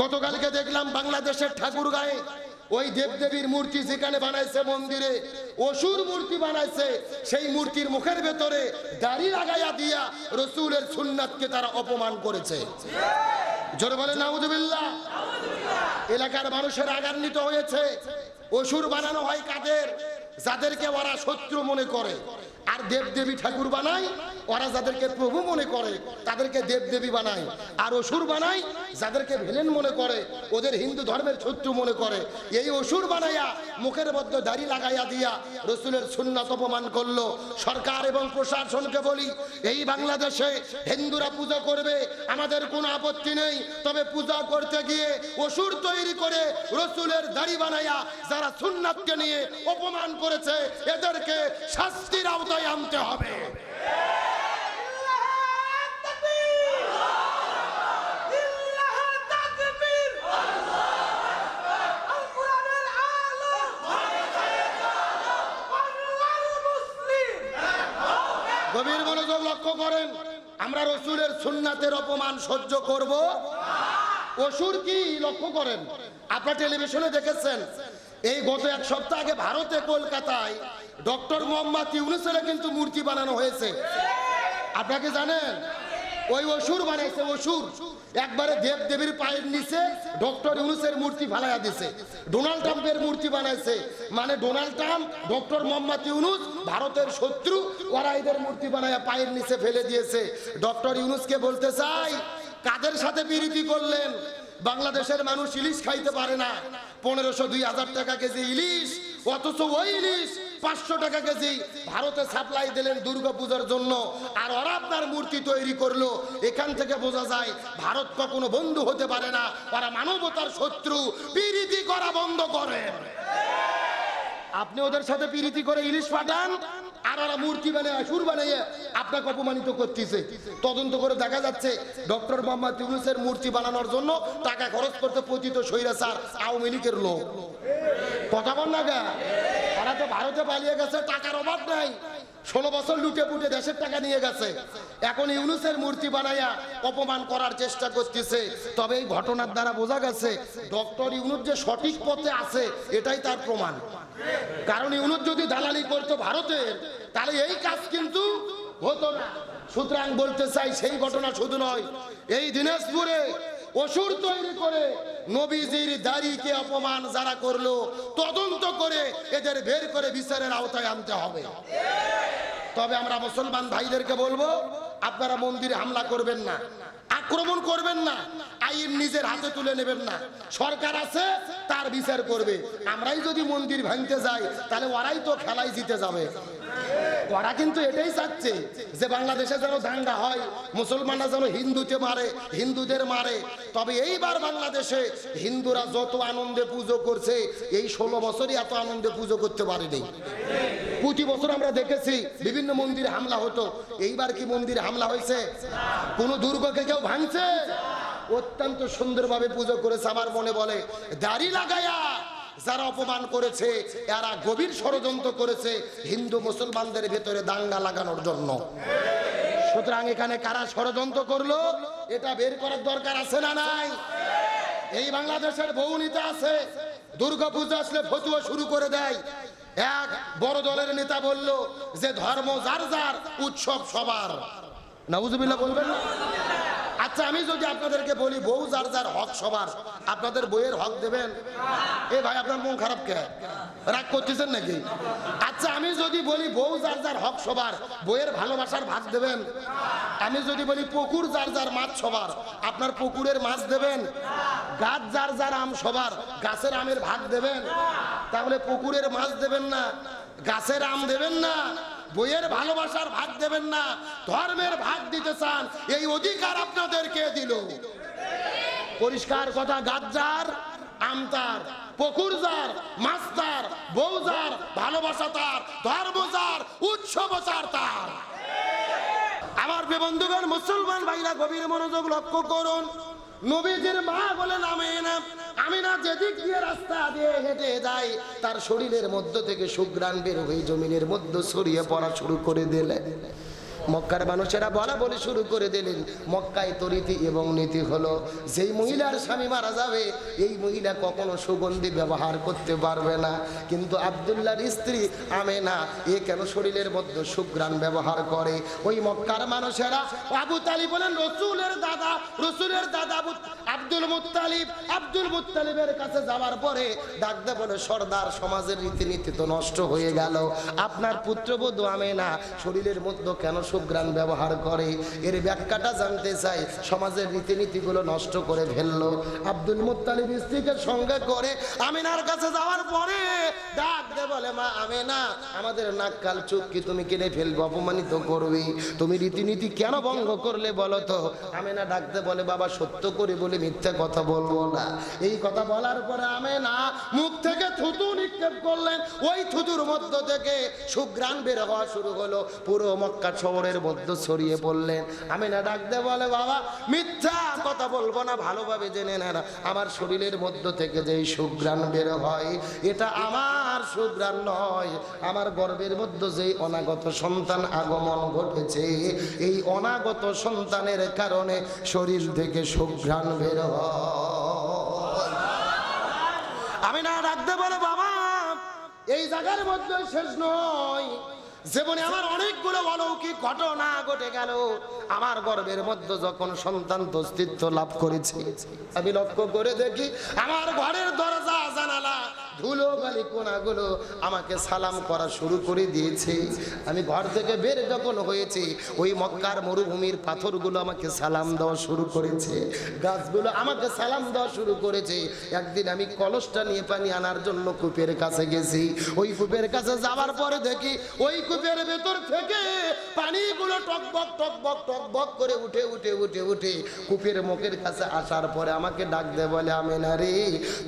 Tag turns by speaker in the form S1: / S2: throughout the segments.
S1: গতকালকে দেখলাম বাংলাদেশের ঠাকুর গায়ে ওই দেবদেবীর মূর্তি যেখানে বানাইছে মন্দিরে, অসুর মূর্তি বানাইছে, সেই মূর্তির মুখের ভেতরে দাড়ি লাগাইয়া দিয়া রসুলের সুন্নাতকে তারা অপমান করেছে। জোরে বলে নাউজুবিল্লাহ। এলাকার মানুষের আগান্বিত হয়েছে। অসুর বানানো হয় কাদের? যাদেরকে ওরা শত্রু মনে করে। আর দেবদেবী ঠাকুর বানায়, ওরা যাদেরকে প্রভু মনে করে, তাদেরকে দেবদেবী বানায়। আর অসুর বানায়, যাদেরকে ভিলেন মনে করে, ওদের হিন্দু ধর্মের শত্রু মনে করে। এই অসুর বানাইয়া মুখের মধ্যে দাড়ি লাগাইয়া দিয়া রসুলের সুন্নত অপমান করল। সরকার এবং প্রশাসনকে বলি, এই বাংলাদেশে হিন্দুরা পূজা করবে, আমাদের কোনো আপত্তি নেই। তবে পূজা করতে গিয়ে অসুর তৈরি করে রসুলের দাড়ি বানাইয়া যারা সুন্নাতকে নিয়ে অপমান করেছে, এদেরকে শাস্তির আওতায় আনতে হবে। গভীর মনোযোগ লক্ষ্য করেন, আমরা রসুলের সুন্নাতের অপমান সহ্য করব। অসুর কি? লক্ষ্য করেন। আপনার টেলিভিশনে দেখেছেন এই গত এক সপ্তাহ আগে ভারতে, কলকাতায় ডক্টর মোহাম্মদ ইউনুসের কিন্তু মূর্তি বানানো হয়েছে। আপনাকে জানেন? ওই অসুর বানাইছে, অসুর। একবারে দেব দেবীর পায়ের নিচে ডক্টর ইউনুসের মূর্তি ফালাইয়া দিছে। ডোনাল্ড ট্রাম্পের মূর্তি বানাইছে। মানে Donald Trump, doctor Mohammad Yunus, ভারতের শত্রু, ওরা এদের মূর্তি বানাইয়া পায়ের নিচে ফেলে দিয়েছে। ডক্টর ইউনুসকে বলতে চাই, কাদের সাথে বিরতি করলেন? বাংলাদেশের মানুষ ইলিশ খাইতে পারে না। পনেরোশো দুই হাজার টাকা কেজি ইলিশ, অথচ ওই ইলিশ পাঁচশো টাকা কেজি ভারতে সাপ্লাই দিলেন দুর্গা পূজার জন্য। আর ওরা আপনার মূর্তি তৈরি করল। এখান থেকে বোঝা যায়, ভারত কখনো বন্ধু হতে পারে না। ওরা মানবতার শত্রু বিরীতি করা বন্ধ করেন। আপনি ওদের সাথে প্রীতি করে ইলিশ পাঠান? আর ওরা মূর্তি বানায়, সুর বানাইয়ে আপনাকে অপমানিত করতেছে। তদন্ত করে দেখা যাচ্ছে, ডক্টর মোহাম্মদ ইউনুসের মূর্তি বানানোর জন্য টাকা খরচ করতে পতিত স্বৈরাচার আওয়ামী লীগের লোক। কথা বল না গা। ওরা তো ভারতে পালিয়ে গেছে, টাকার অভাব নাই। ষোলো বছর লুটে পুটে দেশের টাকা নিয়ে গেছে। এখন ইউনুসের মূর্তি বানাইয়া অপমান করার চেষ্টা করতেছে। তবে এই ঘটনার দ্বারা বোঝা গেছে, ডক্টর ইউনুস যে সঠিক পথে আছে, এটাই তার প্রমাণ। কারণ ইউনুস যদি দালালি করতো ভারতের, তাহলে এই কাজ কিন্তু হতো না। সুতরাং বলতে চাই, সেই ঘটনা শুধু নয়, এই দিনাজপুরে অসুর তৈরি করে নবীজির দাড়িকে অপমান যারা করল, তদন্ত করে এদের বের করে বিচারের আওতায় আনতে হবে। তবে আমরা মুসলমান ভাইদেরকে বলব, আপনারা মন্দিরে হামলা করবেন না, আক্রমণ করবেন না আইন নিজের হাতে তুলে নেবেন না। সরকার আছে, তার বিচার করবে। আমরাই যদি মন্দির ভাঙতে যাই, তাহলে ওরাই তো খেলায় জিতে যাবে। ওরা কিন্তু এটাই চাচ্ছে যে বাংলাদেশে যেন দাঙ্গা হয়, মুসলমানরা যেন হিন্দুতে মারে, হিন্দুদের মারে। তবে এইবার বাংলাদেশে হিন্দুরা যত আনন্দে পুজো করছে, এই ষোলো বছরই এত আনন্দে পুজো করতে পারেনি। প্রতি বছর আমরা দেখেছি বিভিন্ন মন্দিরে হামলা হতো। এইবার কি মন্দিরে হামলা হয়েছে? কোন দুর্গকে কেউ ভাঙছে? অত্যন্ত সুন্দরভাবে পুজো করেছে, আমার মনে বলে। দাড়ি লাগায়া যারা অপমান করেছে, এরা গভীর ষড়যন্ত্র করেছে হিন্দু মুসলমানদের ভেতরে দাঙ্গা লাগানোর জন্য। সুতরাং এখানে কারা ষড়যন্ত্র করল, এটা বের করার দরকার আছে না নাই? এই বাংলাদেশের বউ নেতা আছে দুর্গা পূজা আসলে ফতুয়া শুরু করে দেয়। এক বড় দলের নেতা বলল যে ধর্ম যার যার, উৎসব সবার। নাউজুবিল্লাহ বলবেন না? আচ্ছা আমি যদি আপনাদেরকে বলি, বউ যার যার হক সবার, আপনাদের বইয়ের হক দেবেন? এ ভাই, আপনার মন খারাপ কে? রাগ করতেছেন নাকি? আচ্ছা আমি যদি বলি, বউ যার যার হক সবার বইয়ের ভালোবাসার ভাগ দেবেন? আমি যদি বলি, পুকুর যার যার মাছ সবার, আপনার পুকুরের মাছ দেবেন? গাছ যার যার আম সবার, গাছের আমের ভাগ দেবেন? তাহলে পুকুরের মাছ দেবেন না, গাছের আম দেবেন না? বইয়ের ভালোবাসার ভাগ দেবেন না, ধর্মের ভাগ দিতে চান, এই অধিকার আপনাদেরকে দিল? পরিষ্কার কথা গাজ্জার আমতার পুকুর যার মাস্তার বউ যার ভালোবাসা তার ধর্ম যার উৎসব তার। আমার বন্ধুগণ, মুসলমান ভাইরা গভীর মনোযোগ লক্ষ্য করুন। নবীজির মা বলেন আমি না। আমি না যেদিক দিয়ে রাস্তা দিয়ে হেঁটে যাই, তার শরীরের মধ্য থেকে সুগ্রাণ বের হয়ে জমিনের মধ্যে ছড়িয়ে পড়া শুরু করে দিলে। মক্কার মানুষেরা বলা বলে শুরু করে দিলেন, মক্কায় তো রীতি এবং নীতি হলো, যেই মহিলার স্বামী মারা যাবে, এই মহিলা কখনো সুগন্ধি ব্যবহার করতে পারবে না। কিন্তু আবদুল্লাহর স্ত্রী আমে না এ কেন শরীরের মধ্যে সুগ্রাণ ব্যবহার করে? ওই মক্কার মানুষেরা আবু তালিব বলেন, রসুলের দাদা রসুলের দাদা আব্দুল মুত্তালিব, আব্দুল মুত্তালিবের কাছে যাওয়ার পরে ডাকতে বলে, সর্দার, সমাজের রীতিনীতি তো নষ্ট হয়ে গেল। আপনার পুত্রবধূ আমেনা, শরীরের মধ্যে কেন সুগ্রাণ ব্যবহার করে। এর ব্যাখ্যাটা জানতে চাই, সমাজের রীতিনীতিগুলো নষ্ট করে ফেলল। আব্দুল মুত্তালিব স্ত্রীকে সঙ্গে করে আমিনার কাছে যাওয়ার পরে এই কথা বলার পরে মুখ থেকে নিক্ষেপ করলেন। ওই থুতুর মধ্য থেকে সুগ্রাণ বের হওয়া শুরু হলো। পুরো মক্কা শহরের মধ্যে ছড়িয়ে পড়লেন। আমি না ডাকতে বলে, বাবা, মিথ্যা কথা বলব না, ভালোভাবে জেনে না আমার শরীরের মধ্য থেকে যেই সুগ্রাণ বের হয়, এটা আমার সুগ্রাণ নয়। আমার গর্বের মধ্যে যেই অনাগত সন্তান আগমন ঘটেছে, এই অনাগত সন্তানের কারণে শরীর থেকে সুঘ্রাণ বের হয়। আমি না ডাকতে বলে, বাবা, এই জায়গার মধ্যে শেষ নয়। জীবনে আমার অনেকগুলো অলৌকিক ঘটনা ঘটে গেল। আমার গর্বের মধ্যে যখন সন্তান অস্তিত্ব লাভ করেছে, আমি লক্ষ্য করে দেখি, আমার ঘরের দরজা, জানালা ধুলো বালি কোনাগুলো আমাকে সালাম করা শুরু করে দিয়েছে। আমি ঘর থেকে বের যখন হয়েছি, ওই মক্কার মরুভূমির পাথরগুলো আমাকে সালাম দেওয়া শুরু করেছে। গাছগুলো আমাকে সালাম দেওয়া শুরু করেছে। একদিন আমি কলসটা নিয়ে পানি আনার জন্য কূপের কাছে গেছি। ওই কূপের কাছে যাওয়ার পরে দেখি, ওই কূপের ভেতর থেকে পানিগুলো টকবক টকবক টকবক করে উঠে উঠে উঠে উঠে কূপের মুখের কাছে আসার পরে আমাকে ডাক দে বলে আমি না রে,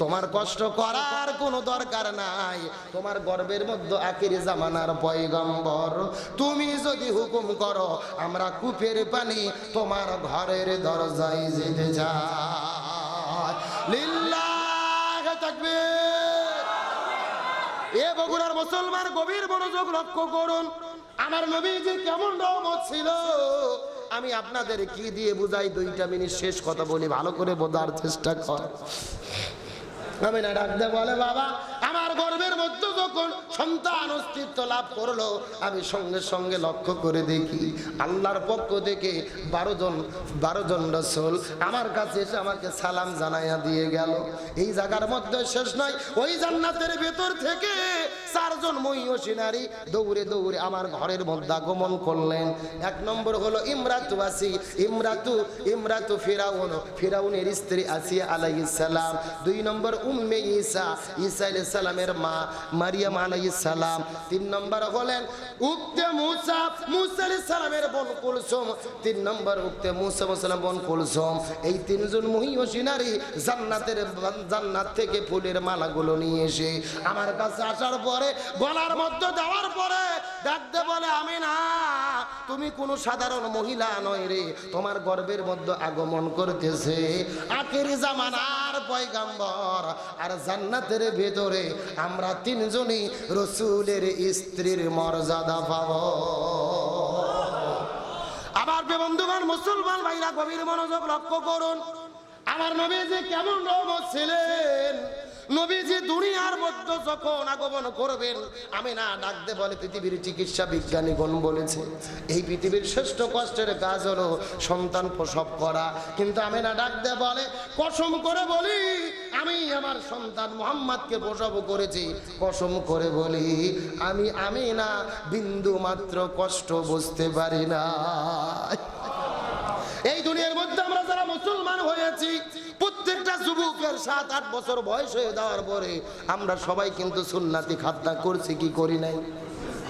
S1: তোমার কষ্ট করার কোনো দরকার নাই। তোমার গর্বের মধ্যে আখির জামানার পয়গম্বর। তুমি যদি হুকুম করো, আমরা কূপের পানি তোমার ঘরের দরজায় যেতে লিল্লাহ তাকবীর। এ বগুড়ার মুসলমান গভীর মনোযোগ লক্ষ্য করুন। আমার নবী যে কেমন রহমত ছিল? আমি আপনাদের কি দিয়ে বুঝাই? দুইটা মিনিট শেষ কথা বলি, ভালো করে বোঝার চেষ্টা কর। ငါမနာတာတက်ပါလေပါပါ আমার গর্বের মধ্যে যখন সন্তান অস্তিত্ব লাভ করল, আমি সঙ্গে সঙ্গে লক্ষ্য করে দেখি, আল্লাহর পক্ষ থেকে বারো জন বারো জন রসুল আমার কাছে এসে আমাকে সালাম জানাইয়া দিয়ে গেল। এই জায়গার মধ্যে শেষ নয়, ওই জান্নাতের ভেতর থেকে চারজন মহিষী নারী দৌড়ে দৌড়ে আমার ঘরের মধ্যে আগমন করলেন। এক নম্বর হলো ইমরাতু আসি, ইমরাতু ইমরাতু ফিরাউন, ফিরাউনের স্ত্রী আসিয়া আলাইহিস সালাম। দুই নম্বর উম্মে ঈসা ঈসা সালামের মা মারিয়াম আলাইহিস সালাম তিন নম্বর হলেন উক্তে মুসা মুসা সালামের বোন কুলসুম। তিন নম্বর উক্তে মুসা সালাম বোন কুলসুম। এই তিনজন মহিষী নারী জান্নাতের জান্নাত থেকে ফুলের মালাগুলো নিয়ে এসে আমার কাছে আসার পরে, গলার মধ্যে দেওয়ার পরে ডাকতে বলে আমি না তুমি কোনো সাধারণ মহিলা নয় রে। তোমার গর্বের মধ্যে আগমন করতেছে। আখের জামানার পয়গাম্বর। আর জান্নাতের ভেতরে আমরা তিনজনই রসুলের স্ত্রীর মর্যাদা পাব। আবার বন্ধুগণ, মুসলমান ভাইরা, গভীর মনোযোগ লক্ষ্য করুন। আমার নবী যে কেমন রহমত ছিলেন? নবীজি দুনিয়ার মধ্যে যখন আগমন করবেন আমি না ডাকতে বলে, পৃথিবীর চিকিৎসা বিজ্ঞানীগণ বলেছে, এই পৃথিবীর শ্রেষ্ঠ কষ্টের কাজ হলো সন্তান প্রসব করা। কিন্তু আমি না ডাকতে বলে, কসম করে বলি, আমি আমার সন্তান মোহাম্মদকে প্রসব করেছি। কসম করে বলি, আমি আমি না বিন্দু মাত্র কষ্ট বুঝতে পারি না। এই দুনিয়ার মধ্যে আমরা যারা মুসলমান হয়েছি প্রত্যেকটা যুবকের সাত, আট বছর বয়স হয়ে যাওয়ার পরে আমরা সবাই কিন্তু সুন্নাতি খাদ্যা করছি, কি করি নাই?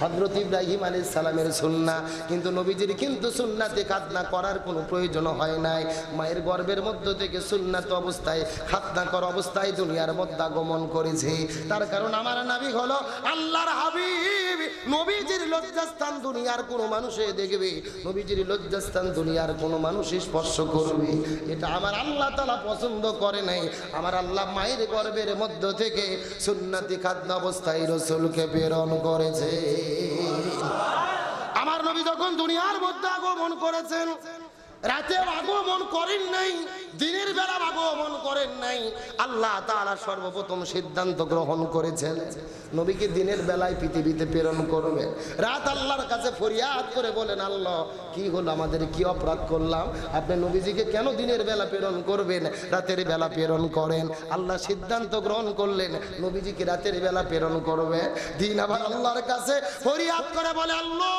S1: হজরত ইব্রাহিম আলী সালামের সুন্না কিন্তু নবীজির কিন্তু সুন্নাতে খাতনা করার কোনো প্রয়োজন হয় নাই। মায়ের গর্ভের মধ্য থেকে সুন্নাত অবস্থায়, খাতনা করা অবস্থায় দুনিয়ার মধ্যে আগমন করেছে। তার কারণ আমার নাবি হলো আল্লাহর হাবিব। নবীজির লজ্জাস্থান দুনিয়ার কোনো মানুষে দেখবে। নবীজির লজ্জাস্থান দুনিয়ার কোনো মানুষ স্পর্শ করবে। এটা আমার আল্লাহ তালা পছন্দ করে নাই। আমার আল্লাহ মায়ের গর্ভের মধ্য থেকে সুন্নাতি খাদ্য অবস্থায় রসুলকে প্রেরণ করেছে। আমার নবী যখন দুনিয়ার মধ্যে আগমন করেছেন রাতেও আগমন করেন নাই দিনের বেলা আগমন করেন নাই। আল্লাহ তাআলা সর্বপ্রথম সিদ্ধান্ত গ্রহণ করেছেন, নবীকে দিনের বেলায় পৃথিবীতে প্রেরণ করবে। রাত আল্লাহর কাছে ফরিয়াদ করে বলেন, আল্লাহ, কি হলো আমাদের, কি অপরাধ করলাম? আপনি নবীজিকে কেন দিনের বেলা প্রেরণ করবেন? রাতের বেলা প্রেরণ করেন। আল্লাহ সিদ্ধান্ত গ্রহণ করলেন নবীজিকে রাতের বেলা প্রেরণ করবে? দিন আবার আল্লাহর কাছে ফরিয়াদ করে বলে, আল্লাহ,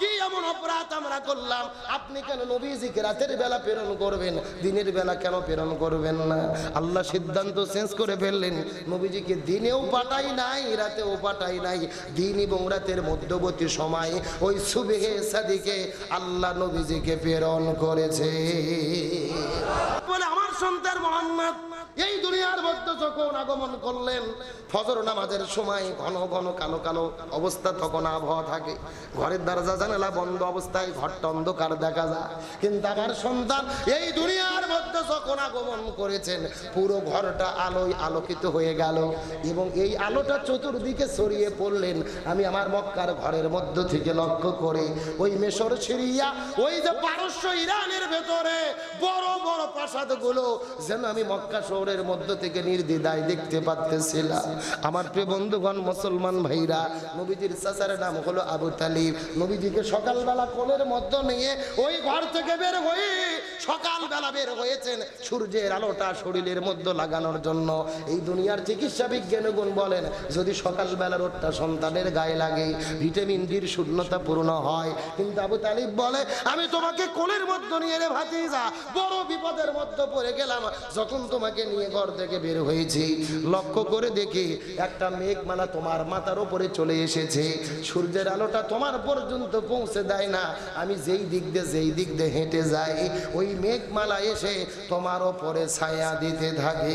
S1: কি এমন অপরাধ আমরা করলাম? আপনি কেন নবীজিকে রাতের বেলা প্রেরণ করবেন? দিনের বেলা কেন প্রেরণ করবেন না? আল্লাহ সিদ্ধান্ত চেঞ্জ করে ফেললেন। নবীজিকে দিনেও পাঠাই নাই, রাতেও পাঠাই নাই। দিন এবং রাতের মধ্যবর্তী সময়ে ওই সুবেহে সাদিকে আল্লাহ নবীজিকে প্রেরণ করেছে। বলে, আমার সন্তান মোহাম্মদ এই দুনিয়ার মধ্যে যখন আগমন করলেন, ফজর নামাজের সময় ঘন ঘন কালো কালো অবস্থা তখন আবহাওয়া থাকে। ঘরের দরজা, জানালা বন্ধ অবস্থায়, ঘরটা অন্ধকার দেখা যায়। কিন্তু আমার সন্তান এই দুনিয়ার মধ্যে যখন আগমন করেছেন, পুরো ঘরটা আলোয় আলোকিত হয়ে গেল এবং এই আলোটা চতুর্দিকে ছড়িয়ে পড়লেন। আমি আমার মক্কার ঘরের মধ্য থেকে লক্ষ্য করে ওই মেশর সিরিয়া, ওই যে পারস্য ইরানের ভেতরে বড় বড় প্রাসাদগুলো যেন আমি মক্কা শহরের মধ্য থেকে নির্দ্বিধায় দেখতে পাচ্তেছিলাম আমার প্রিয় বন্ধুগণ, মুসলমান ভাইরা, নবীজির চাচার নাম হলো আবু তালিব। নবীজিকে সকালবেলা কোলের মধ্য নিয়ে ওই ঘর থেকে বের হয়ে সকালবেলা বের হয়েছেন সূর্যের আলোটা শরীরের মধ্যে লাগানোর জন্য। এই দুনিয়ার চিকিৎসা বিজ্ঞানীগুণ বলেন, যদি সকালবেলা রোদটা সন্তানের গায়ে লাগে, ভিটামিন ডির শূন্যতা পূর্ণ হয়। কিন্তু আবু তালিব বলে, আমি তোমাকে কোলের মধ্যে নিয়ে রে ভাতিজা, বড় বিপদের মধ্যে পড়ে গেলাম। যখন তোমাকে নিয়ে ঘর থেকে বের হয়েছি। লক্ষ্য করে দেখি একটা মেঘমালা তোমার মাথার ওপরে চলে এসেছে। সূর্যের আলোটা তোমার পর্যন্ত পৌঁছে দেয় না। আমি যেই দিক দিয়ে যেই দিক দিয়ে হেঁটে যাই, ওই মেঘমালা এসে তোমার ওপরে ছায়া দিতে থাকে।